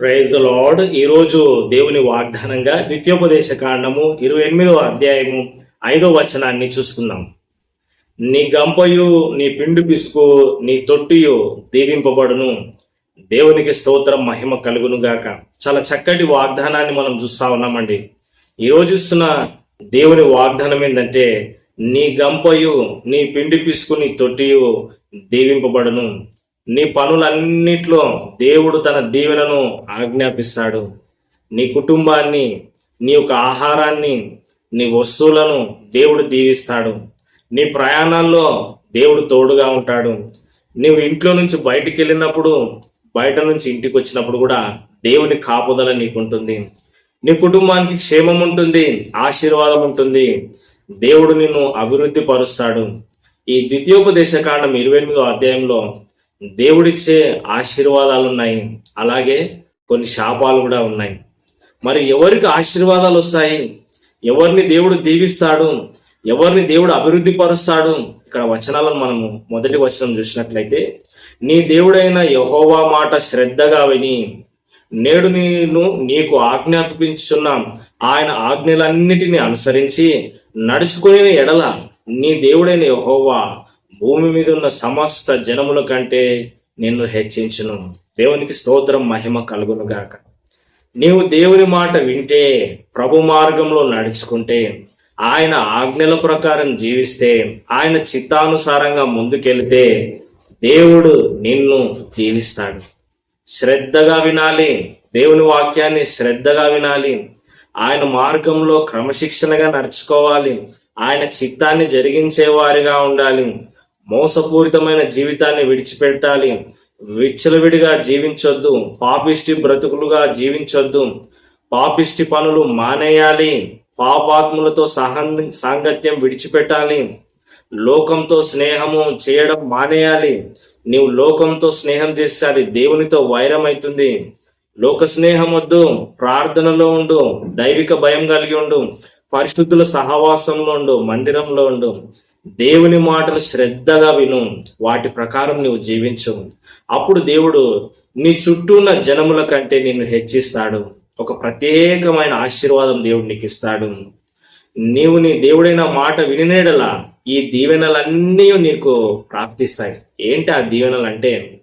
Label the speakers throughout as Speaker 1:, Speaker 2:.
Speaker 1: Praise lord ఈరోజు దేవుని వాగ్దానంగా ద్వితీయోపదేశ కాండము ఇరవై ఎనిమిదవ అధ్యాయము ఐదో వచనాన్ని చూసుకుందాం. నీ గంపయు నీ పిండు పిసుకు నీ తొట్టియు దీవింపబడును. దేవునికి స్తోత్రం మహిమ కలుగును గాక. చాలా చక్కటి వాగ్దానాన్ని మనం చూస్తా ఉన్నామండి. ఈరోజు ఇస్తున్న దేవుని వాగ్దానం ఏంటంటే నీ గంపయు నీ పిండి పిసుకు నీ తొట్టియు దీవింపబడును. నీ పనులన్నిట్లో దేవుడు తన దీవెనను ఆజ్ఞాపిస్తాడు. నీ కుటుంబాన్ని నీ యొక్క ఆహారాన్ని నీ వస్తువులను దేవుడు దీవిస్తాడు. నీ ప్రయాణాల్లో దేవుడు తోడుగా ఉంటాడు. నీవు ఇంట్లో నుంచి బయటికి వెళ్ళినప్పుడు బయట నుంచి ఇంటికి వచ్చినప్పుడు కూడా దేవుని కాపుదల నీకుంటుంది. నీ కుటుంబానికి క్షేమం ఉంటుంది ఆశీర్వాదం ఉంటుంది. దేవుడు నిన్ను అభివృద్ధి పరుస్తాడు. ఈ ద్వితీయోపదేశ కాండం ఇరవై ఎనిమిదో అధ్యాయంలో దేవుడిచ్చే ఆశీర్వాదాలు ఉన్నాయి అలాగే కొన్ని శాపాలు కూడా ఉన్నాయి. మరి ఎవరికి ఆశీర్వాదాలు వస్తాయి? ఎవరిని దేవుడు దీవిస్తాడు? ఎవరిని దేవుడు అభివృద్ధి పరుస్తాడు? ఇక్కడ వచనాలను మనము మొదటి వచనం చూసినట్లయితే నీ దేవుడైన యహోవా మాట శ్రద్ధగా విని నేడు నేను నీకు ఆజ్ఞాపించుచున్న ఆయన ఆజ్ఞలన్నిటిని అనుసరించి నడుచుకునే ఎడల నీ దేవుడైన యహోవా భూమి మీద ఉన్న సమస్త జనముల కంటే నిన్ను హెచ్చించును. దేవునికి స్తోత్రం మహిమ కలుగునుగాక. నీవు దేవుని మాట వింటే ప్రభు మార్గంలో నడుచుకుంటే ఆయన ఆజ్ఞల ప్రకారం జీవిస్తే ఆయన చిత్తానుసారంగా ముందుకెళితే దేవుడు నిన్ను దీవిస్తాడు. శ్రద్ధగా వినాలి. దేవుని వాక్యాన్ని శ్రద్ధగా వినాలి. ఆయన మార్గంలో క్రమశిక్షణగా నడుచుకోవాలి. ఆయన చిత్తాన్ని జరిగించే వారిగా ఉండాలి. మోసపూరితమైన జీవితాన్ని విడిచిపెట్టాలి. విచ్చలవిడిగా జీవించొద్దు. పాపిష్టి బ్రతుకులుగా జీవించొద్దు. పాపిష్టి పనులు మానేయాలి. పాపాత్ములతో సహన్ సాంగత్యం విడిచిపెట్టాలి. లోకంతో స్నేహము చేయడం మానేయాలి. నీవు లోకంతో స్నేహం చేస్తే అది దేవునితో వైరం అవుతుంది లోక స్నేహం వద్దు. ప్రార్థనలో ఉండు. దైవిక భయం కలిగి ఉండు. పరిశుద్ధుల సహవాసంలో ఉండు. మందిరంలో ఉండు. దేవుని మాటలు శ్రద్ధగా విను. వాటి ప్రకారం నువ్వు జీవించు. అప్పుడు దేవుడు నీ చుట్టూ ఉన్న జనముల కంటే నిన్ను హెచ్చిస్తాడు. ఒక ప్రత్యేకమైన ఆశీర్వాదం దేవుడు నీకు ఇస్తాడు నీవు నీ దేవుడైన మాట వినినేడలా ఈ దీవెనలన్నీ నీకు ప్రాప్తిస్తాయి. ఏంటి ఆ దీవెనలు అంటే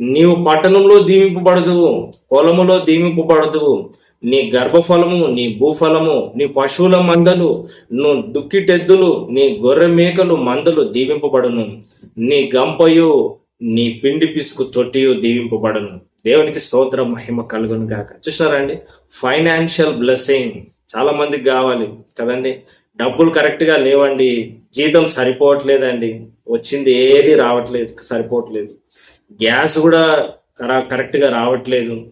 Speaker 1: నీవు పట్టణంలో దీవింపబడదు పొలములో దీవింపబడదు నీ గర్భఫలము నీ భూఫలము నీ పశువుల మందలు నువ్వు దుక్కిటెద్దులు నీ గొర్రె మేకలు మందలు దీవింపబడును. నీ గంపయు నీ పిండి పిసుకు తొట్టియు దీవింపబడును. దేవునికి స్తోత్ర మహిమ కలుగును గాక. చూసినారండి ఫైనాన్షియల్ బ్లెస్సింగ్ చాలా మందికి కావాలి కదండి? డబ్బులు కరెక్ట్గా లేవండి. జీతం సరిపోవట్లేదండి. వచ్చింది ఏది రావట్లేదు సరిపోవట్లేదు. గ్యాస్ కూడా కరా కరెక్ట్గా రావట్లేదు.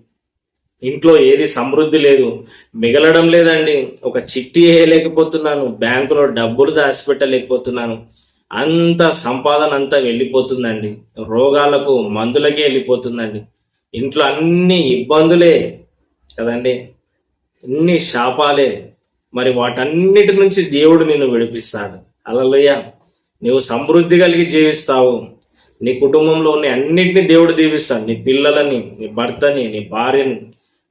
Speaker 1: ఇంట్లో ఏది సమృద్ధి లేదు. మిగలడం లేదండి. ఒక చిట్టి వేయలేకపోతున్నాను. బ్యాంకులో డబ్బులు దాచిపెట్టలేకపోతున్నాను. అంత సంపాదన అంతా వెళ్ళిపోతుందండి. రోగాలకు మందులకే వెళ్ళిపోతుందండి. ఇంట్లో అన్ని ఇబ్బందులే కదండి. అన్ని శాపాలే. మరి వాటన్నిటి నుంచి దేవుడు నిన్ను విడిపిస్తాడు. అలలుయ నీవు సమృద్ధి కలిగి జీవిస్తావు. నీ కుటుంబంలో ఉన్న అన్నిటిని దేవుడు దీవిస్తాడు. నీ పిల్లలని నీ భర్తని నీ భార్యని.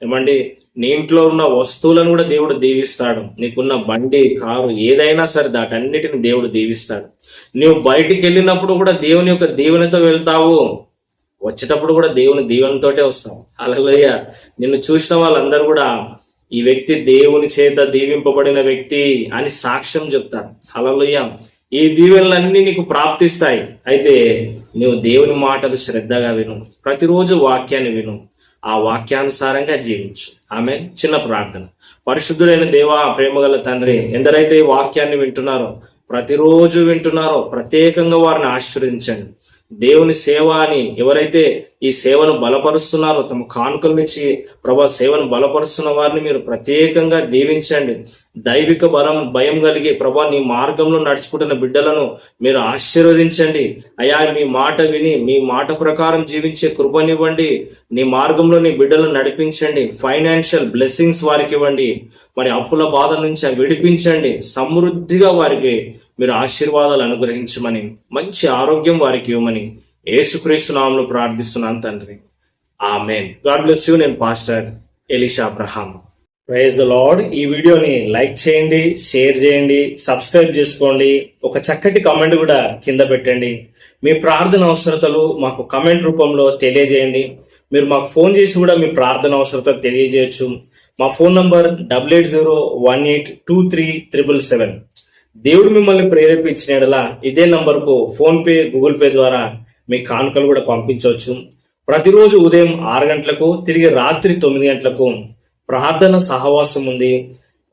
Speaker 1: ఏమండి నీ ఇంట్లో ఉన్న వస్తువులను కూడా దేవుడు దీవిస్తాడు. నీకున్న బండి కారు ఏదైనా సరే దాటన్నిటిని దేవుడు దీవిస్తాడు. నువ్వు బయటికి వెళ్ళినప్పుడు కూడా దేవుని యొక్క దీవెనతో వెళ్తావు. వచ్చేటప్పుడు కూడా దేవుని దీవెనతోటే వస్తావు. అలలోయ నిన్ను చూసిన వాళ్ళందరూ కూడా ఈ వ్యక్తి దేవుని చేత దీవింపబడిన వ్యక్తి అని సాక్ష్యం చెప్తారు. అలలోయ ఈ దీవెనలన్నీ నీకు ప్రాప్తిస్తాయి. అయితే నువ్వు దేవుని మాటలు శ్రద్ధగా విను. ప్రతిరోజు వాక్యాన్ని విను. ఆ వాక్యానుసారంగా జీవించు. ఆమె చిన్న ప్రార్థన. పరిశుద్ధుడైన దేవా ప్రేమగల తండ్రి ఎందరైతే ఈ వాక్యాన్ని వింటున్నారో ప్రతిరోజు వింటున్నారో ప్రత్యేకంగా వారిని ఆశ్రయించండి. దేవుని సేవ అని ఎవరైతే ఈ సేవను బలపరుస్తున్నారో తమ కానుకలనిచ్చి ప్రభా సేవను బలపరుస్తున్న వారిని మీరు ప్రత్యేకంగా దీవించండి. దైవిక బలం భయం కలిగి ప్రభా నీ మార్గంలో నడుచుకుంటున్న బిడ్డలను మీరు ఆశీర్వదించండి. అయా మీ మాట విని మీ మాట ప్రకారం జీవించే కృపనివ్వండి. నీ మార్గంలో నీ బిడ్డలను నడిపించండి. ఫైనాన్షియల్ బ్లెస్సింగ్స్ వారికి ఇవ్వండి. మరి అప్పుల బాధ నుంచి విడిపించండి. సమృద్ధిగా వారికి మీరు ఆశీర్వాదాలు అనుగ్రహించమని మంచి ఆరోగ్యం వారికి ఇవ్వమని యేసుక్రీస్తు నామములో ప్రార్థిస్తున్నాను తండ్రి. ఆమెన్. God bless you. నేను pastor Elisha Abraham praise lord ఈ వీడియోని లైక్ చేయండి షేర్ చేయండి సబ్స్క్రైబ్ చేసుకోండి. ఒక చక్కటి కామెంట్ కూడా కింద పెట్టండి. మీ ప్రార్థన అవసరతలు మాకు కమెంట్ రూపంలో తెలియజేయండి. మీరు మాకు ఫోన్ చేసి కూడా మీ ప్రార్థన అవసరతలు తెలియజేయచ్చు. మా phone number double eight zero one eight two three triple seven. దేవుడు మిమ్మల్ని ప్రేరేపించిన యెడల ఇదే నంబర్కు ఫోన్పే గూగుల్ పే ద్వారా మీ కానుకలు కూడా పంపించవచ్చు. ప్రతిరోజు ఉదయం ఆరు గంటలకు తిరిగి రాత్రి తొమ్మిది గంటలకు ప్రార్థన సహవాసం ఉంది.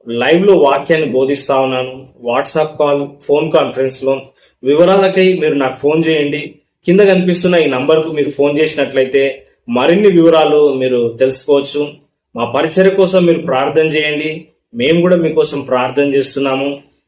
Speaker 1: లైవ్లో వాక్యాన్ని బోధిస్తా ఉన్నాను. వాట్సాప్ కాల్ ఫోన్ కాన్ఫరెన్స్లో వివరాలకై మీరు నాకు ఫోన్ చేయండి. కింద కనిపిస్తున్న ఈ నంబర్కు మీరు ఫోన్ చేసినట్లయితే మరిన్ని వివరాలు మీరు తెలుసుకోవచ్చు. మా పరిచయ కోసం మీరు ప్రార్థన చేయండి. మేము కూడా మీకోసం ప్రార్థన చేస్తున్నాము.